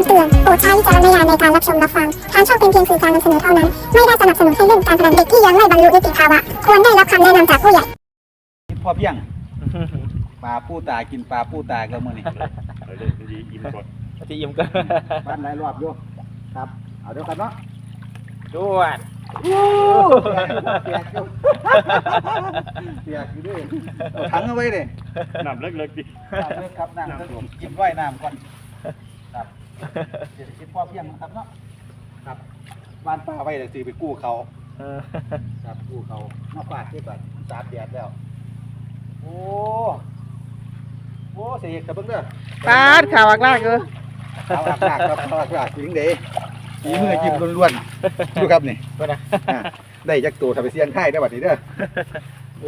ำเตือน โปรดใช้วิจารณญาณในการรับชมรับฟัง ทางช่องเป็นเพียงสื่อการนำเสนอเท่านั้น ไม่ได้สนับสนุนให้เล่นการพนันเด็กที่ยังไม่บรรลุนิติภาวะ ควรได้รับคำแนะนำจากผู้ใหญ่ พอเพียง ปลาปูตากินปลาปูตาก็มื้อนี้เอาเลยดีอิ่มก่อนที่ยิ้มก็บ้านหลายรอบอยู่ครับ เอาเดี๋ยวกันเนาะจวดเปียกอยู่เปียกอยู่ด้วยเอาถังเอาไว้เลยน้ำเล็กๆดิน้ำเลยครับน้ำครับกินไว้น้ำก่อนครับ เศรษฐกิจพอเพียงนะครับเนาะครับบ้านป้าไว้เลยสิไปกู้เขาเออครับกู้เขามาฝากที่บ้านสามแดดแล้ว โอ้โอ้เสียกระเบื้องเด้อปาดข่าวอักลากเออเอาหลักๆครับเอาหลักๆถึงเด้ฝีมือจิ้มล้วนๆดูครับนี่ก็นะอะได้จักตัวทำไปเสียงไข่ได้บัดนี้เด้อเอ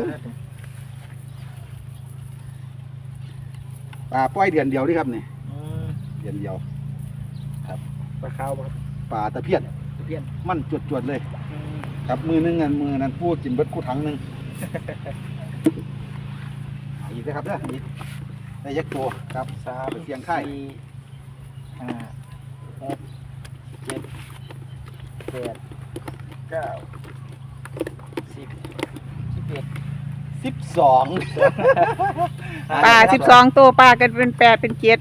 อปลาป้อยเดือนเดียวนี่ครับนี่อืม เดือนเดียวปลาขาวบ่ครับปลาตะเพียนตะเพียนมันจวดๆเลยอืมครับมือนึงกันมือนั้นพูดกินเบิดคู่ถังหนึงเอาอีกนะครับเด้ออีกได้ยักตัวครับสามไปเสียงไข่สี่ห้าหกเจ็ดแปดเก้าสิบสิบเอ็ดสิบสองปลาสิบสองตัวปลากันเป็นแปดเป็นเจ็ด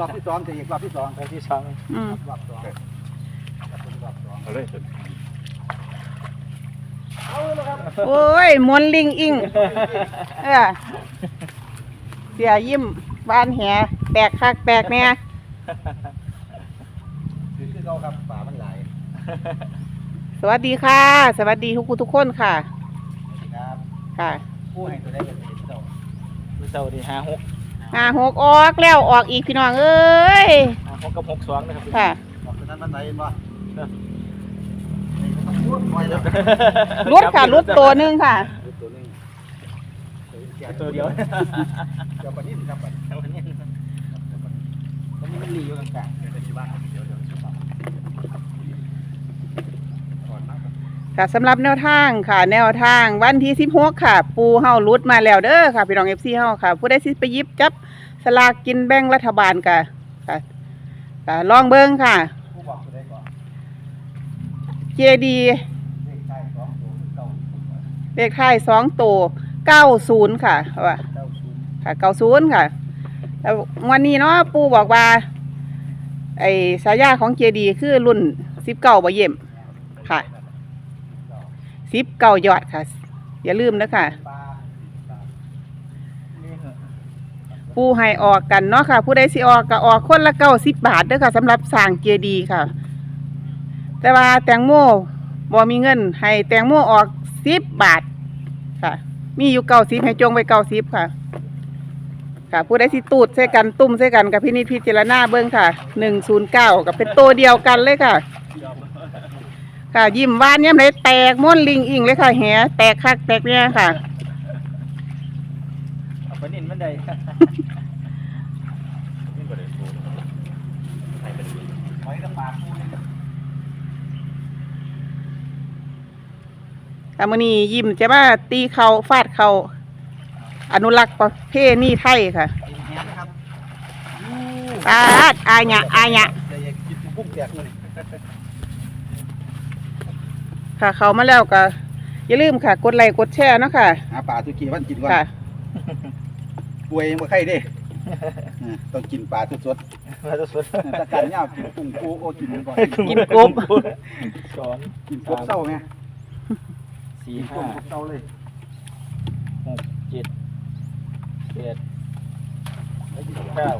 รอบที่สองจะอีกรอบที่สองตัวที่สองอืมรอบสองรอบสองเอาเลยโอ้ยมวนลิงอิงเออเสียยิ้มบ้านแหแตกคักแตกแน่คือคือเขาครับป่ามันหลายสวัสดีค่ะ สวัสดีทุกคนทุกคนค่ะ ครับ ค่ะผู้ให้ตัวได้กันเป็นเจ้าตัวเจ้าที่ห้าหก ห้าหกออกแล้วออกอีกพี่น้องเอ้ยห้าหกกับหกสองนะครับค่ะออกตัวนั้นมันไหนเห็นบ่นี่ก็ต้องพูดไว้แล้วรุดค่ะรุดตัวหนึ่งค่ะตัวหนึงตัวเดียวเดี๋ยวปนี้ครับบัดวันนี้วันนี้มันรีอยู่กลางๆเดี๋ยวจะที่บ้านเดี๋ยวเดี๋ยว ก่อนมาก ค่ะสำหรับแนวทางค่ะ แนวทางวันที่สิบหกค่ะ ปูเฮารุดมาแล้วเด้อค่ะพี่น้องเอฟซีเฮาค่ะผู้ได้สิไปหยิบจับสลากกินแบ่งรัฐบาลค่ะค่ะค่ะลองเบิ้งค่ะ ผู้บอกตัวได้ก่อนเจดีเลขใต้สองตัวเก้าเลขท้ายสองตัวเก้าศูนย์ค่ะว่าเก้าศูนย์ค่ะเก้าศูนย์ค่ะแล้ววันนี้เนาะปูบอกว่า ไอ้สายาของเจดีคือรุ่นสิบเก้าบ่เยี่ยมค่ะ สิบเก้ายอดค่ะ อย่าลืมนะค่ะผู้ให้ออกกันเนาะค่ะ ผู้ใดสิออกก็ออกคนละเก้าสิบบาทเด้อค่ะสำหรับสร้างเจดีย์ค่ะ แต่ว่าแตงโมบ่มีเงิน ให้แตงโมออกสิบบาทค่ะ มีอยู่เก้าสิบให้จงไว้เก้าสิบค่ะ ค่ะผู้ใดสิตูดใส่กันตุ้มใส่กันกับพินิจพิจารณาเบิ้งค่ะหนึ่งศูนย์เก้ากับเป็นตัวเดียวกันเลยค่ะ ค่ะ ยิ้มหวานย้ำเลยแตกม้วนลิงอิงเลยค่ะแหแตกคักแตกเนี่ยค่ะเอาไปนินมันได้นี่ก็เลยโทรให้เป็นหอยกับปลาผู้นี่ค่ะมื้อนี้ยิ้มจะมาตีเขาฟาดเขาอนุรักษ์ประเพณีไทยค่ะกินแหนนะครับปาดอายะอายะ จะอยากกินกุ้งแตกเลย ค่ะ เขามาแล้วก็อย่าลืมค่ะ กดไลค์กดแชร์เนาะค่ะ หาปลาทุกี้วันกินก่อนค่ะ ป่วยยังบ่ไข้เด้อ่าต้องกินปลาสดมาตัวสุดๆตะการยาวกินกุ้งกูโอ้กินก่อนกินกบ สองกินกบเศร้าไงสี่กินกุ้ห้างกบเศร้าเลยหกเจ็ดแปดเก้า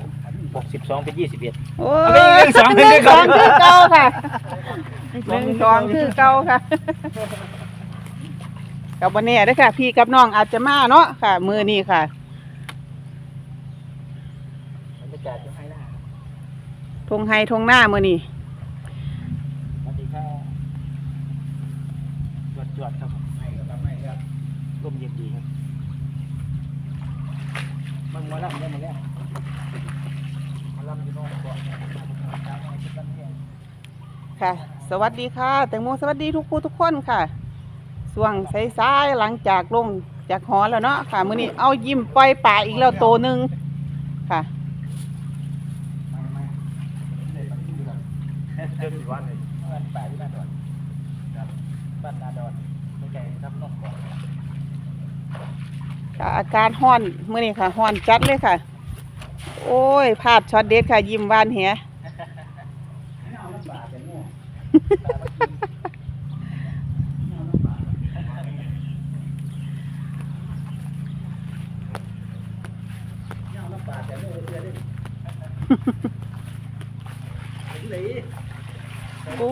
หกสิบสองเป็นยี่สิบเอ็ด โอ้เอาไปหนึ่งสองหนึ่งหนึ่สงอสองงคือเก่าค่ะ หนึ่งสองคือเก่าค่ะกับวันนี้เด้ค่ะ พี่กับน้องอาจจะมาเนาะค่ะ มือนี้ค่ะทงไฮทงหน้ามือนี้สวัสดีครับจวดจวดๆครับไม่ก็ทำไม่ครับลมเย็นดีครับมึงมาแล้วเนี่ยมาแล้วมาลำจะนอนก่อนค่ะ สวัสดีค่ะ แตงโมสวัสดีทุกผู้ทุกคนค่ะส่วงสายๆหลังจากลงจากหอแล้วเนาะค่ะมือนี้เอายิ้มปล่อยป่าอีกแล้วโตหนึ่งค่ะเดินอยู่บ้านเลยบ้านป่าที่บ้านดอนบ้านนาดอนไม่ไกลครับนกก่อนค่ะอาการห้อนมื้อนี้ค่ะห้อนจัดเลยค่ะ โอ้ยภาพช็อตเด็ดค่ะ ยิ้มหวานแห โอ้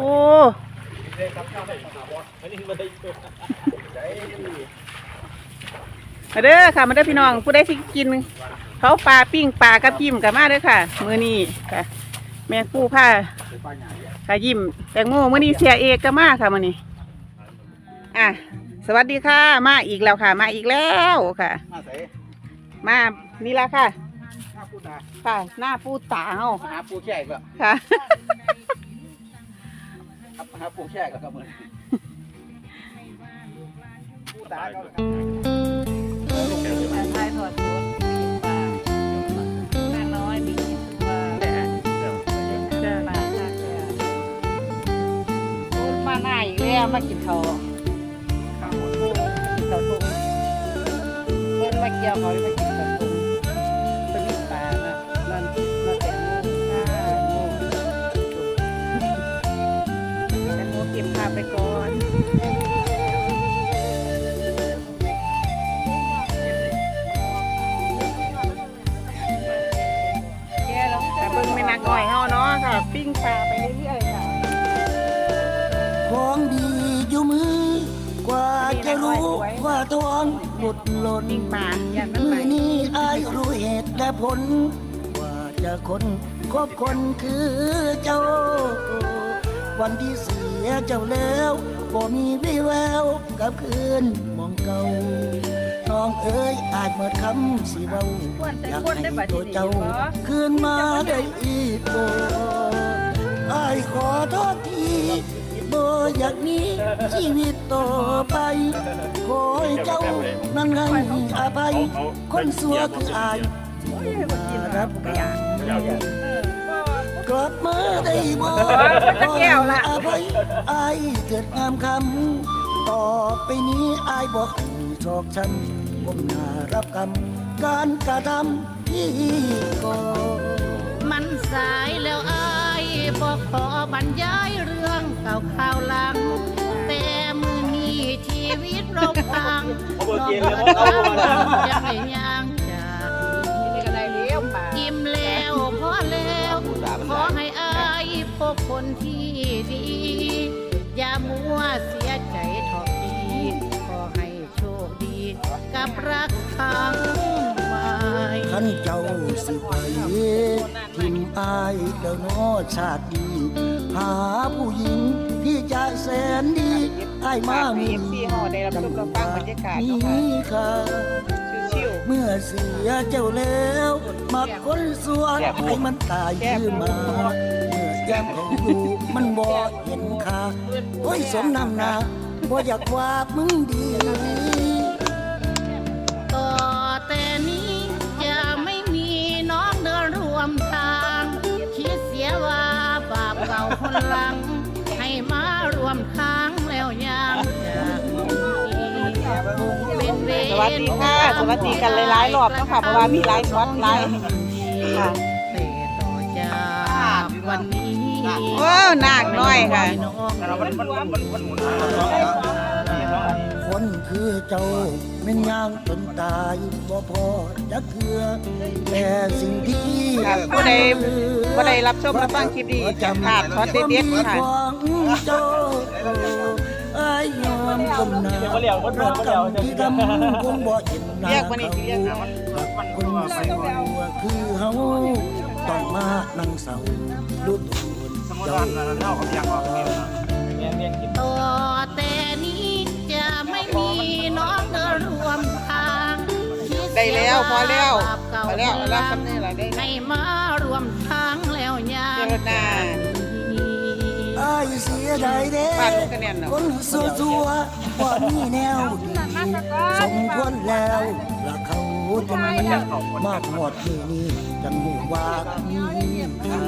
มาเด้อค่ะมาเด้อพี่น้องผู้ใดที่กิน เขาปลาปิ้งปลากับยิ้มกับมาเด้อค่ะ มือนี้ค่ะ แม่กู้ผ้า ค่ะยิ้มแตงโมมื้อนี้เสียเอกก็มาค่ะมื้อนี้อะสวัสดีค่ะ มาอีกแล้วค่ะ มาอีกแล้วค่ะ มาใส่มานี่ละค่ะข้าพูดนะค่ะ หน้าปูตาเฮาหาปูแช่ก็ค่ะครับหาปูแช่ก็กับมือปูตาก็ทายถอด มากินเขา อยู่มือกว่าจะรู้ว่าท้องหลุดหล่นปิ้งปลายันมันมือนี้อายรู้เหตุและผล ว่าจะคนคบคนคือเจ้า วันที่เสียเจ้าแล้วบ่มีวิแววกับคืนมองเก่าน้องเอ๋ยอาจเมื่อคำสิเว้าอยากให้ตัวเจ้า คืนมาได้อีกโบอายขอโทษที บ่อยากมีชีวิตต่อไปขอให้เจ้านั้นให้อภัย คนสัวคืออายมารับกรรมกลับมาได้บ่อภัยอายเกิดงามคำต่อไปนี้อายบอกให้ชอกช้ำผมน่ารับกรรมการกระทำที่ก่อมันสายแล้วอายบอกขอบรรยายเรื่อง เก่าข่าวหลัง แต่มือนี้ชีวิตเราพังน้องก็ตามจะให้ย่างจากนี้ก็ได้เลี้ยวป่ายิ้มแล้วพอแล้ว ขอให้อายพบคนที่ดี อย่ามัวเสียใจทอกดีขอให้โชคดี กับรักครั้ง ใหม่ท่านเจ้าสิไปทิมอายแล้วเนอชาติดีหาผู้หญิงที่จะแสนดีไอ้ายมามี FC เฮาได้รับชมรับฟังบรรยากาศนาะค่ะนี่ค่ะชิวเมื่อเสียเจ้าแล้วมักคนสวนให้มันตายชื่อมาเมื่อแก้มเขาอยู่มันบ่เห็นค่าโอ้ยสมนำนาบ่อยากว่ามึงดี วรๆสวัสดีค่ะ สวัสดีกันหลายๆรอบเนาะค่ะเพราะว่ามีหลายช็อตหลายค่ะแต่ต่อจากวันนี้ว้าวนาคน้อยค่ะ น้องคนคือเจ้าแม่นย่างจนตายบ่พอจะเคือแต่สิ่งที่ครับผู้ใดผู้ใดรับชมรับฟังคลิปนี้จะพลาดช็อตเด็ดๆค่ะ ของเจ้าอาย ยอมกำนารักกรรมที่ทำคงบ่เห็นหน้าเรียกวันนี้สิเรียกหาวันคนสัวคือเฮาต้องมานั่งเศร้าดูตูนเจ้าต่อแต่นี้จะไม่มีน้องเดินร่วมทางคิเสียได้แล้วพอแล้วบาปเก่าพอแล้วคนหแล้ลัวงคำนี้แหละได้ให้มารวมทางแล้วยาเจงรนาอาย เสียดายเด้บ้านลูกคะแนนเนาะคนสัวสัวๆบ่มีแนวดีสมควรแล้วละเขาจะมีมากหมดที่นี่จังหูว่ามีค่า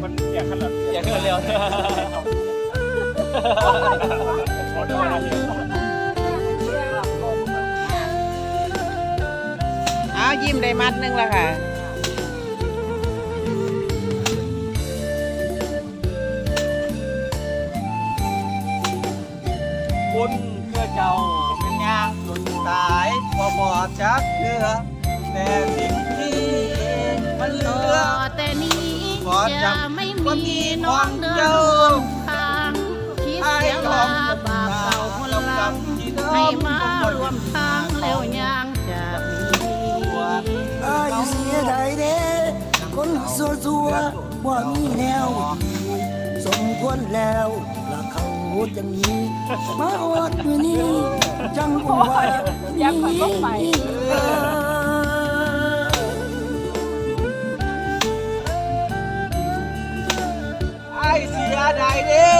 คนแก่ขนาดอย่าเกินเร็วขอด้วยนะเอายิ้มได้มัดหนึงแล้วค่ะ บุญเพื่อเจ้าเป็นยางสุดสายพอบอดจักเถือแต่สิ่งที่มันเหลือแต่นี้จะไม่มีน้องเดินร่วมทางคิดเสียลาบาปเก่าคนลังให้มารวมทางแล้วยังจะมีไอ้ายเสียดายเด้คนสัวสัวๆบ่มีแนวสมควรแล้ว ละเขาจะมีมาอดมือนี้จังว่ายังก็ไปไอ้เสียดายเด้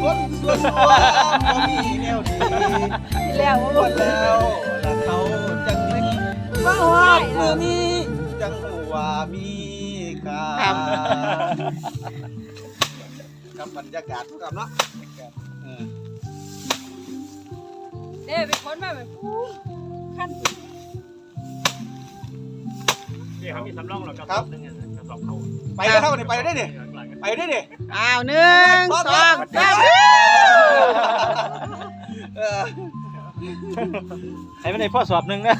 คนส่วนตัวบ่มีแนวดีแล้วหมดแล้วแล้วเขาจังนี้มาฮอดมือนี้จังว่ามีค่าครับ กับบรรยากาศทุกครับเนาะเออเด้เป็นคนมาแบบอู้ขั้นนี่เขามีสำรองหรอกกระสอบนึงเนี่ยกระสอบเขาไปได้เท่านี่ไปได้ดิไปได้ดิอ้าวหนึ่งสองสามเออให้มันได้พ่อสอบหนึ่งนะ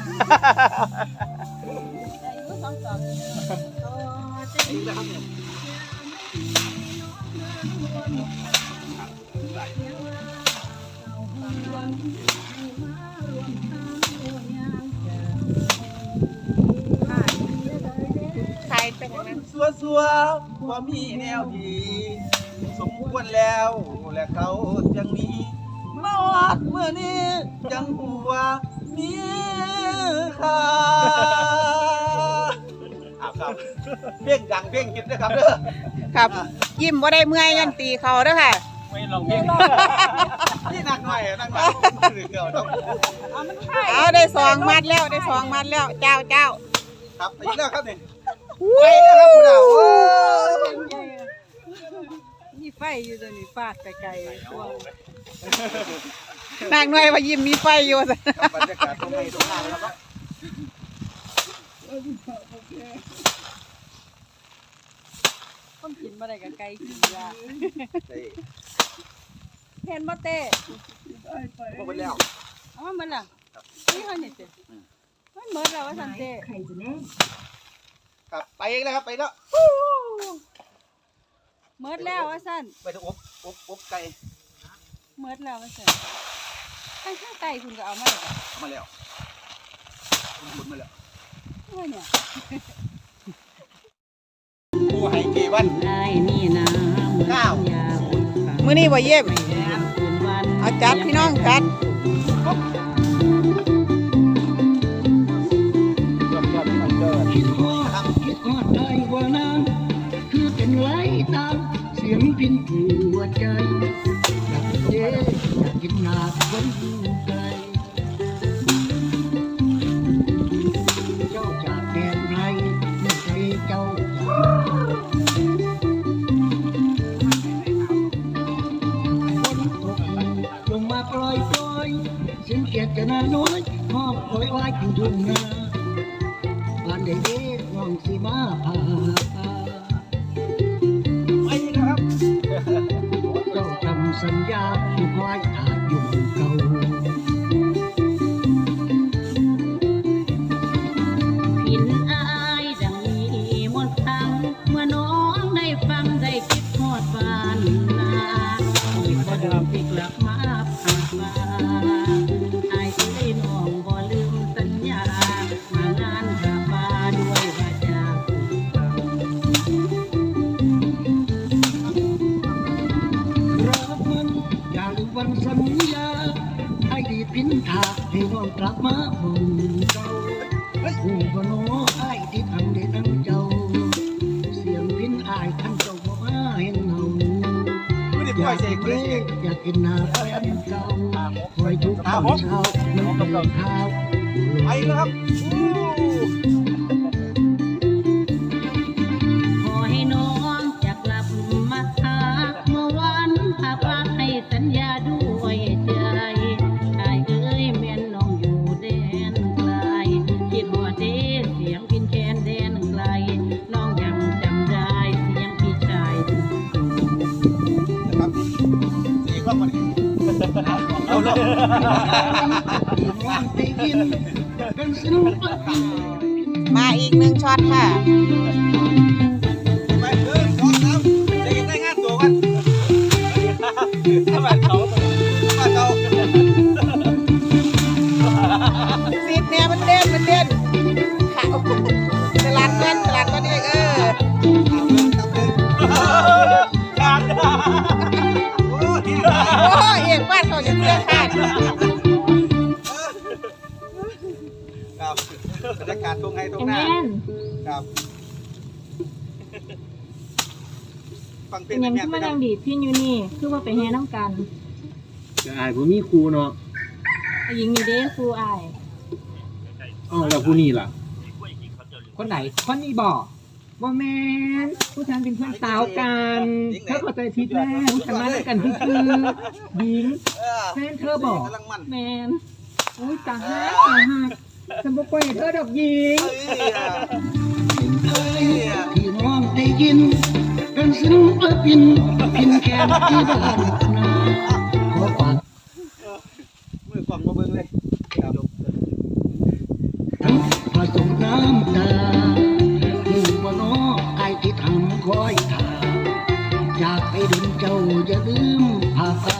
อายุสองสอง ใครเป็นอย่างนั้นสัวสัวๆว่ามีแนวดี สมควรแล้วและเขาจังมีมาวัดเมื่อนี้ จังหัวามีค่าอะครับเพ่งดังเพ่งคิดนะครับเด้อครับ ยิ้มบ่ได้เมื่อยยันตีเขาเด้อค่ะ ไม่ลองเพ่ง นักหน่อยนักหน่อยเดี๋ยวต้องเอาได้สองมัดแล้วได้สองมัดแล้ว เจ้าเจ้าครับไปแล้วครับนี่ไปแล้วครับคุณอะโอ้มีไฟอยู่ตัวนี้ฟาดไปไกลนางน่อยว่ายิ้มมีไฟอยู่ซะครับรรยากาศตรงนี้ตรงน้าแล้วครับต้นกินมาได้กับไก่กินยา เฮ้ยเห็นบ่เต้พวกไปแล้วเอามามันล่ะนี่เขาเนี่ยเต้มันหมดแล้วว่าสันเต้ครับไปอีกแล้วครับไปแล้วหมดแล้วว่าสันไปถึงอบอบอบไก่หมดแล้วว่าสันข้างข้างไก่คุณก็เอามาเลยเอามาแล้วหมุนมาแล้วว่าเนี่ยกูให้กี่วันได้นี่นะเก้า มื้อนี้บ่เยี่ยมเอาจัดพี่น้องจัดคิดฮอดคิดฮอดได้กวันคือเสียงพินหัวใจอยากเด้อยากกินหนาคนไกล นาน้อยหอบโอยว้ายถึงทุ่งนาบ้านใดเด็กๆน้องสีมาพา องได้ยินเป็นศิลปินมาอีกหนึ่งช็อตค่ะ ครับฟังเพลเป็งนหแม่ยังแม่ที่ไปมานะนั่งดีดพี่อยู่นี่ คือว่าไปแห่น้ำกันจะอายผมมีครูเนาะไอ้หญิงนี่เด้ครูอายอ๋อแล้วผู้นี้ล่ะ คนไหน คนนี้บอกว่าแมนผู้ชายเป็นเพื่อนสาวกันเธอเข้าใจผิดแล้วฉันมาด้วยกันคือคือหญิง เออแฟนเธอบอก กำลังมันแมนอุ้ยตาฮักตาฮักฉันบอกไปเธอดอกหญิง เอ้ย ที่มองได้ยินเป็นศิลปินพินแคนที่บ้านนาขอฝากมือกล่องมาเบิ่งเลยครับทั้งผสมน้ำตาหูบ่น้อไอ้ที่ทำคอยทาอยากให้ดึงเจ้าอย่าลืมพาพา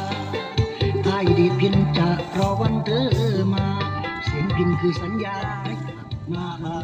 ไอ้ดีพินจะรอวันเธอมา เสียงพินคือสัญญามาหา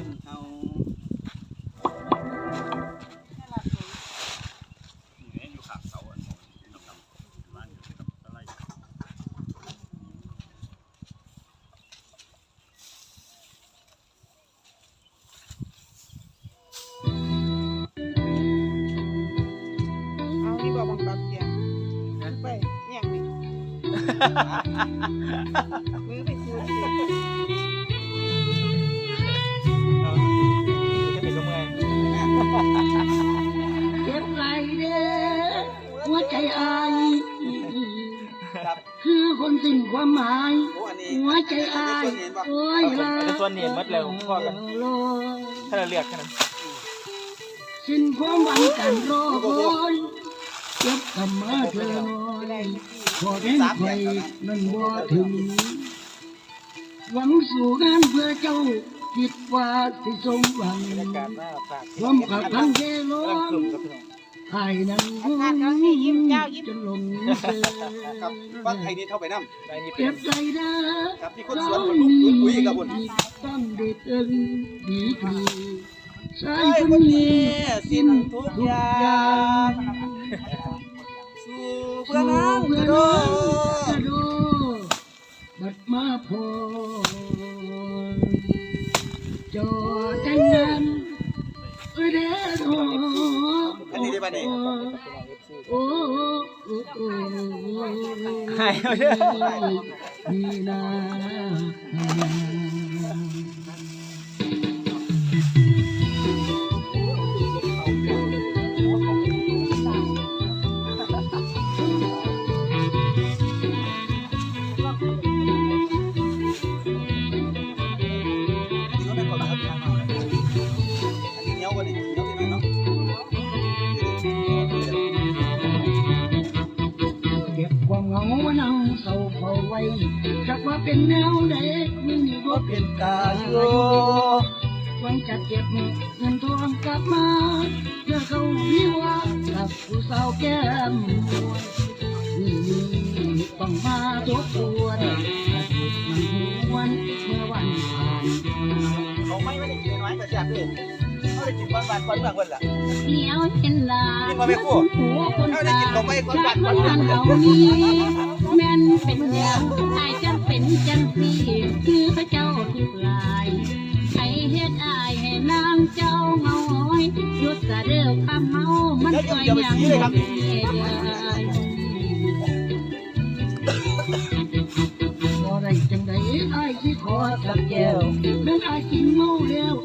ใจอายครับ คือคนสิ้นความหมาย โอ้อันนี้หัวใจอายโอ้ยลาอันนี้ส่วนนี้หมดแล้วพ่อกันโลถ้าเราเรียกแค่นั้นสิ้นความหวังกันรอคอยเจ็บคำมาเธอน้อยพอแรงไฟนั้นบ่ถึง หวังสู่งานเพื่อเจ้าคิดว่าสิสมหวังการหน้าฝากความขับพันเทล้น ไอ้นั้นยิ้ม จนลงเจอครับฟังไอ้นี่เท่าไปน้ำไอ้นี่เป็เจ็นบใจเด้อครับที่คนสวนคนลุกลุกคุยกับคนต้องเด็ดเอิงดีดีใช่ไอ้คคนนนี้นี้สิ้นทุกอย่างสู่เพื่อนน้ำเพื่กระโดกระดโดบัดมาพอจอแต่งงานเอ้ยเด้ออั นนี้ได้ป่ะเนี่ยโอ้โอ้โอ้หายเอาเด้ เปลี่ยนตาอยู่หวังจะเก็บเงินทองกลับมาเพื่อเขาวิวากับผู้สาวแก้มมวยนี่ต้องมาทบทวนมันหวนเมื่อวันผ่านเขาไม่ไม่ได้กินน้อยแต่แซ่บเลยเขาได้กินบ้านบ้านคนเมืองคนละเหนียวเห็นลากินมาไม่คู่หัวคนเขาได้ตากินเขาไม่คนบ้านคมันนเมือหังนคนเอานี้แม่นเป็นอย่างอายจัง เป็นจังสีคือพระเจ้าทุกลายให้เฮ็ดอายให้นางเจ้าเมาอ้อยหยุดสะเด้อคำเมา มันก็ยังเฮ็ดได้บ่ได้จังใดอ้ายสิขอจับแก้วแม่นอ้ายกินเมาแล้ว